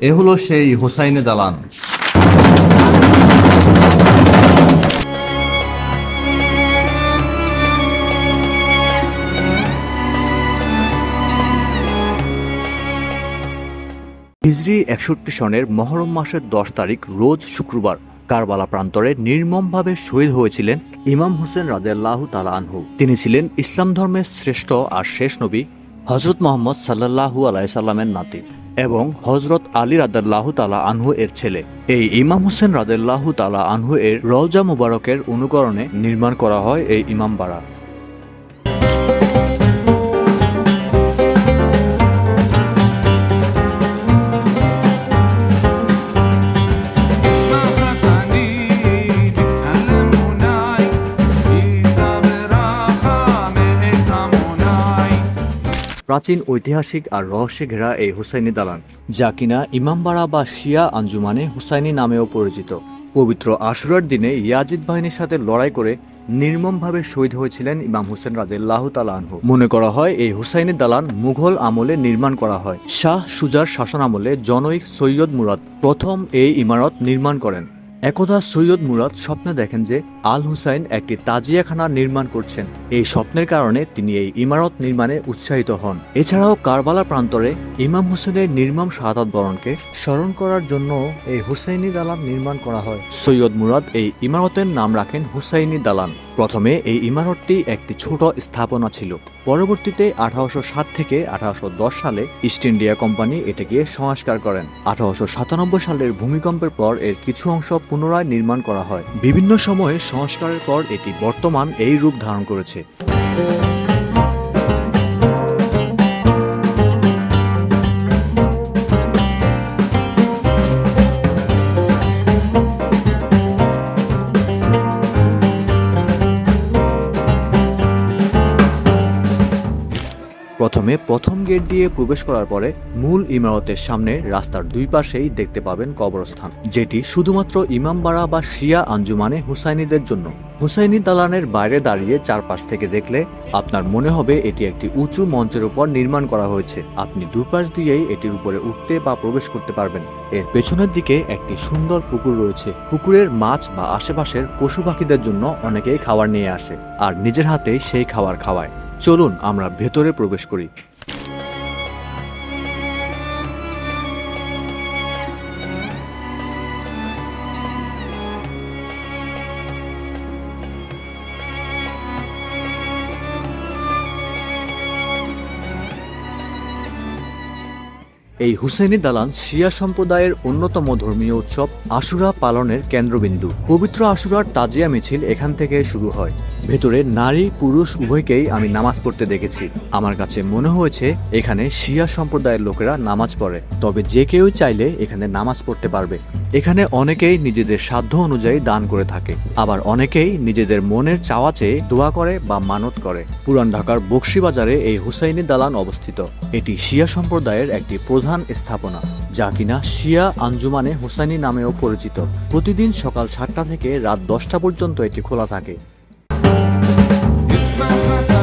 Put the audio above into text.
এ হলো সেই হোসাইনে দালান। হিজরি একষট্টি সনের মহরম মাসের দশ তারিখ, রোজ শুক্রবার কারবালা প্রান্তরে নির্মমভাবে শহীদ হয়েছিলেন ইমাম হোসেন রাদেল্লাহ তালা আনহু। তিনি ছিলেন ইসলাম ধর্মের শ্রেষ্ঠ আর শেষ নবী হজরত মোহাম্মদ সাল্লাহু আলাইসাল্লামের নাতি। এবং হজরত আলী রাদাল্লাহ তালা আনহু এর ছেলে। এই ইমাম হোসেন রাদাল্লাহ তালা আনহু এর রওজা মুবারকের অনুকরণে নির্মাণ করা হয় এই ইমামবাড়া প্রাচীন ঐতিহাসিক আর রহস্যে ঘেরা এই হুসাইনি দালান, যা কিনা ইমামবাড়া বা শিয়া আঞ্জুমানে হুসাইনি নামেও পরিচিত। পবিত্র আশুরার দিনে ইয়াজিদ বাহিনীর সাথে লড়াই করে নির্মমভাবে শহীদ হয়েছিলেন ইমাম হুসেন রাজেল্লাহ আনহু। মনে করা হয়, এই হুসাইনি দালান মুঘল আমলে নির্মাণ করা হয়। শাহ সুজার শাসন আমলে জনৈক সৈয়দ মুরাদ প্রথম এই ইমারত নির্মাণ করেন। একদা সৈয়দ মুরাদ স্বপ্নে দেখেন যে আল হুসাইন একটি তাজিয়াখানা নির্মাণ করছেন। এই স্বপ্নের কারণে তিনি এই ইমারত নির্মাণে উৎসাহিত হন। এছাড়াও কারবালা প্রান্তরে ইমাম হুসেনের নির্মম শাহাদ বরণকে স্মরণ করার জন্য এই হুসাইনি দালান নির্মাণ করা হয়। সৈয়দ মুরাদ এই ইমারতের নাম রাখেন হুসাইনি দালান। প্রথমে এই ইমারতটি একটি ছোট স্থাপনা ছিল। পরবর্তীতে আঠারোশো সাত থেকে আঠারোশো দশ সালে ইস্ট ইন্ডিয়া কোম্পানি এটিকে সংস্কার করেন। আঠারোশো সাতানব্বই সালের ভূমিকম্পের পর এর কিছু অংশ পুনরায় নির্মাণ করা হয়। বিভিন্ন সময়ে সংস্কারের পর এটি বর্তমান এই রূপ ধারণ করেছে। প্রথমে প্রথম গেট দিয়ে প্রবেশ করার পরে মূল ইমারতের সামনে রাস্তার দুই পাশেই দেখতে পাবেন কবরস্থান, যেটি শুধুমাত্র ইমামবাড়া বা শিয়া আঞ্জুমানে হুসাইনিদের জন্য। হুসাইনি দালানের বাইরে দাঁড়িয়ে চারপাশ থেকে দেখলে আপনার মনে হবে এটি একটি উঁচু মঞ্চের উপর নির্মাণ করা হয়েছে। আপনি দুপাশ দিয়েই এটির উপরে উঠতে বা প্রবেশ করতে পারবেন। এর পেছনের দিকে একটি সুন্দর পুকুর রয়েছে। পুকুরের মাছ বা আশেপাশের পশু পাখিদের জন্য অনেকেই খাবার নিয়ে আসে, আর নিজের হাতেই সেই খাবার খাওয়ায়। চলুন আমরা ভেতরে প্রবেশ করি। এই হুসেনি দালান শিয়া সম্প্রদায়ের অন্যতম ধর্মীয় উৎসব আশুরা পালনের কেন্দ্রবিন্দু। পবিত্র আশুরার তাজিয়া মিছিল এখান থেকে শুরু হয়। ভেতরে নারী, পুরুষ, উভয়কেই আমি নামাজ পড়তে দেখেছি। আমার কাছে মনে হয়েছে, এখানে শিয়া সম্প্রদায়ের লোকেরা নামাজ পড়ে। তবে যে কেউ চাইলে এখানে নামাজ পড়তে পারবে। এখানে অনেকেই নিজেদের সাধ্য অনুযায়ী দান করে থাকে। আবার অনেকেই নিজেদের মনের চাওয়া চেয়ে দোয়া করে বা মানত করে। পুরান ঢাকার বক্সিবাজারে এই হুসাইনি দালান অবস্থিত। এটি শিয়া সম্প্রদায়ের একটি প্রধান স্থাপনা, যা কিনা শিয়া আঞ্জুমানে হুসাইনি নামেও পরিচিত। প্রতিদিন সকাল সাতটা থেকে রাত দশটা পর্যন্ত এটি খোলা থাকে। my heart.